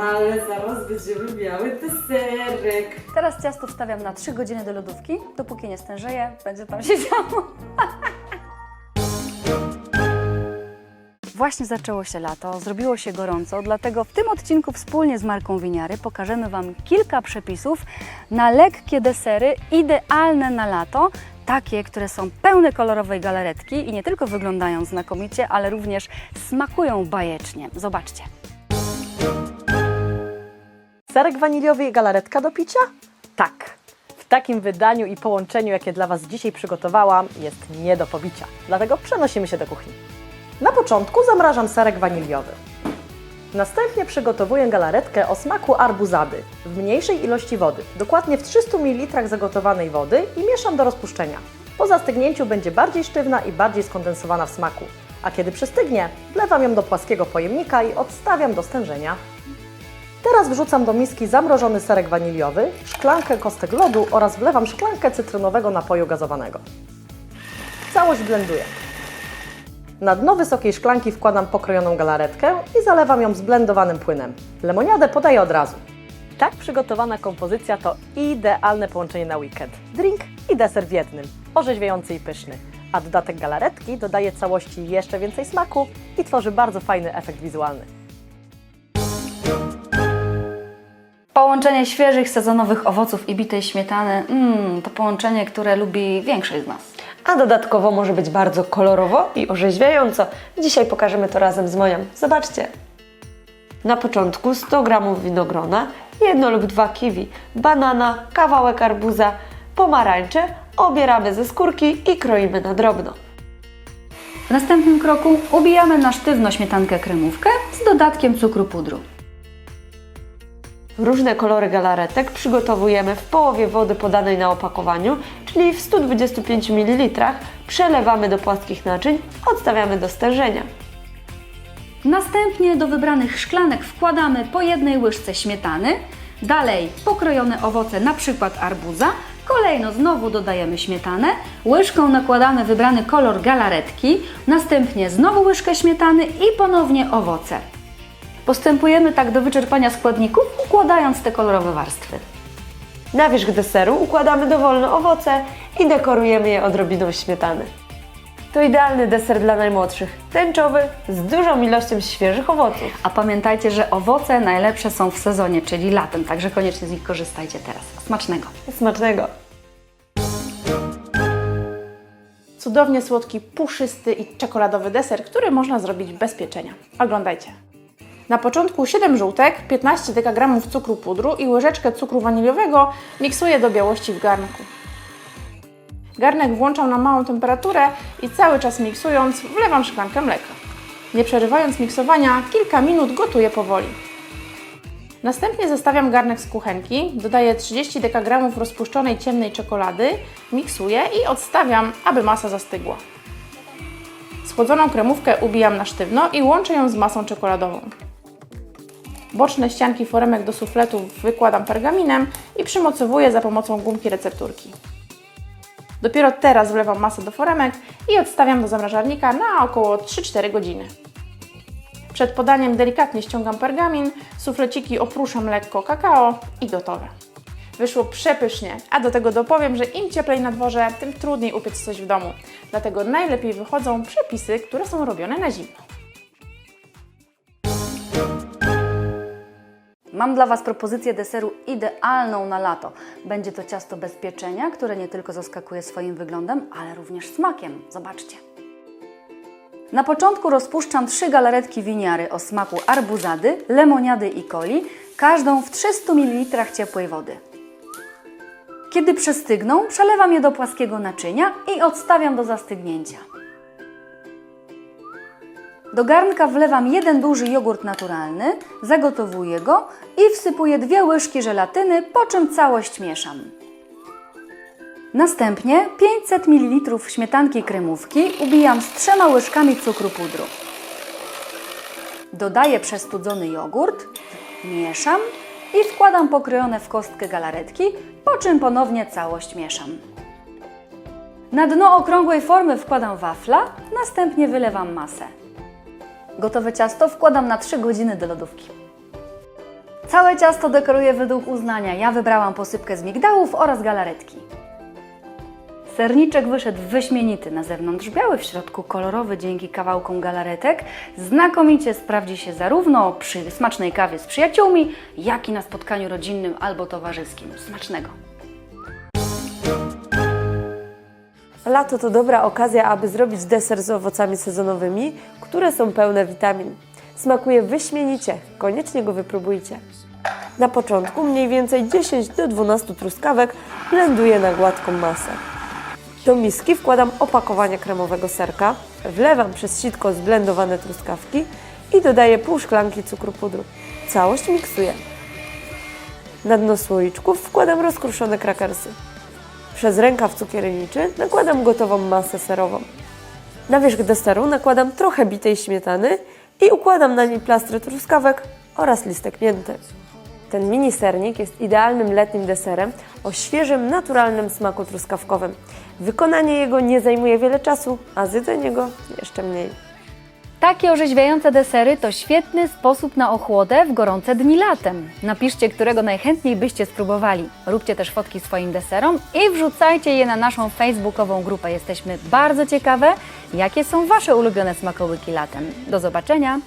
Ale zaraz będziemy miały deserek. Teraz ciasto wstawiam na 3 godziny do lodówki, dopóki nie stężeje, będzie tam siedziało. Właśnie zaczęło się lato, zrobiło się gorąco, dlatego w tym odcinku wspólnie z marką Winiary pokażemy Wam kilka przepisów na lekkie desery idealne na lato, takie, które są pełne kolorowej galaretki i nie tylko wyglądają znakomicie, ale również smakują bajecznie. Zobaczcie. Serek waniliowy i galaretka do picia? Tak. W takim wydaniu i połączeniu, jakie dla Was dzisiaj przygotowałam, jest nie do pobicia. Dlatego przenosimy się do kuchni. Na początku zamrażam serek waniliowy. Następnie przygotowuję galaretkę o smaku arbuzady w mniejszej ilości wody, dokładnie w 300 ml zagotowanej wody i mieszam do rozpuszczenia. Po zastygnięciu będzie bardziej sztywna i bardziej skondensowana w smaku, a kiedy przystygnie, wlewam ją do płaskiego pojemnika i odstawiam do stężenia. Teraz wrzucam do miski zamrożony serek waniliowy, szklankę kostek lodu oraz wlewam szklankę cytrynowego napoju gazowanego. Całość blenduję. Na dno wysokiej szklanki wkładam pokrojoną galaretkę i zalewam ją zblendowanym płynem. Lemoniadę podaję od razu. Tak przygotowana kompozycja to idealne połączenie na weekend. Drink i deser w jednym, orzeźwiający i pyszny. A dodatek galaretki dodaje całości jeszcze więcej smaku i tworzy bardzo fajny efekt wizualny. Połączenie świeżych, sezonowych owoców i bitej śmietany mm, to połączenie, które lubi większość z nas. A dodatkowo może być bardzo kolorowo i orzeźwiająco. Dzisiaj pokażemy to razem z Monią. Zobaczcie. Na początku 100 g winogrona, jedno lub dwa kiwi, banana, kawałek arbuza, pomarańcze obieramy ze skórki i kroimy na drobno. W następnym kroku ubijamy na sztywno śmietankę kremówkę z dodatkiem cukru pudru. Różne kolory galaretek przygotowujemy w połowie wody podanej na opakowaniu, czyli w 125 ml. Przelewamy do płaskich naczyń, odstawiamy do stężenia. Następnie do wybranych szklanek wkładamy po jednej łyżce śmietany, dalej pokrojone owoce, np. arbuza, kolejno znowu dodajemy śmietanę, łyżką nakładamy wybrany kolor galaretki, następnie znowu łyżkę śmietany i ponownie owoce. Postępujemy tak do wyczerpania składników, układając te kolorowe warstwy. Na wierzch deseru układamy dowolne owoce i dekorujemy je odrobiną śmietany. To idealny deser dla najmłodszych, tęczowy, z dużą ilością świeżych owoców. A pamiętajcie, że owoce najlepsze są w sezonie, czyli latem, także koniecznie z nich korzystajcie teraz. Smacznego! Smacznego! Cudownie słodki, puszysty i czekoladowy deser, który można zrobić bez pieczenia. Oglądajcie. Na początku 7 żółtek, 15 dekagramów cukru pudru i łyżeczkę cukru waniliowego miksuję do białości w garnku. Garnek włączam na małą temperaturę i cały czas miksując wlewam szklankę mleka. Nie przerywając miksowania, kilka minut gotuję powoli. Następnie zestawiam garnek z kuchenki, dodaję 30 dekagramów rozpuszczonej ciemnej czekolady, miksuję i odstawiam, aby masa zastygła. Schłodzoną kremówkę ubijam na sztywno i łączę ją z masą czekoladową. Boczne ścianki foremek do sufletu wykładam pergaminem i przymocowuję za pomocą gumki recepturki. Dopiero teraz wlewam masę do foremek i odstawiam do zamrażarnika na około 3-4 godziny. Przed podaniem delikatnie ściągam pergamin, sufleciki opruszam lekko kakao i gotowe. Wyszło przepysznie, a do tego dopowiem, że im cieplej na dworze, tym trudniej upiec coś w domu. Dlatego najlepiej wychodzą przepisy, które są robione na zimno. Mam dla Was propozycję deseru idealną na lato. Będzie to ciasto bez pieczenia, które nie tylko zaskakuje swoim wyglądem, ale również smakiem. Zobaczcie. Na początku rozpuszczam trzy galaretki winiary o smaku arbuzady, lemoniady i coli, każdą w 300 ml ciepłej wody. Kiedy przestygną, przelewam je do płaskiego naczynia i odstawiam do zastygnięcia. Do garnka wlewam jeden duży jogurt naturalny, zagotowuję go i wsypuję dwie łyżki żelatyny, po czym całość mieszam. Następnie 500 ml śmietanki kremówki ubijam z trzema łyżkami cukru pudru. Dodaję przestudzony jogurt, mieszam i wkładam pokrojone w kostkę galaretki, po czym ponownie całość mieszam. Na dno okrągłej formy wkładam wafla, następnie wylewam masę. Gotowe ciasto wkładam na 3 godziny do lodówki. Całe ciasto dekoruję według uznania. Ja wybrałam posypkę z migdałów oraz galaretki. Serniczek wyszedł wyśmienity, na zewnątrz biały, w środku kolorowy dzięki kawałkom galaretek. Znakomicie sprawdzi się zarówno przy smacznej kawie z przyjaciółmi, jak i na spotkaniu rodzinnym albo towarzyskim. Smacznego! Lato to dobra okazja, aby zrobić deser z owocami sezonowymi, które są pełne witamin. Smakuje wyśmienicie, koniecznie go wypróbujcie. Na początku mniej więcej 10 do 12 truskawek blenduję na gładką masę. Do miski wkładam opakowanie kremowego serka, wlewam przez sitko zblendowane truskawki i dodaję pół szklanki cukru pudru. Całość miksuję. Na dno słoiczków wkładam rozkruszone krakersy. Przez rękaw cukierniczy nakładam gotową masę serową. Na wierzch deseru nakładam trochę bitej śmietany i układam na niej plastry truskawek oraz listek mięty. Ten mini sernik jest idealnym letnim deserem o świeżym, naturalnym smaku truskawkowym. Wykonanie jego nie zajmuje wiele czasu, a zjedzenie go jeszcze mniej. Takie orzeźwiające desery to świetny sposób na ochłodę w gorące dni latem. Napiszcie, którego najchętniej byście spróbowali. Róbcie też fotki swoim deserom i wrzucajcie je na naszą facebookową grupę. Jesteśmy bardzo ciekawe, jakie są Wasze ulubione smakołyki latem. Do zobaczenia!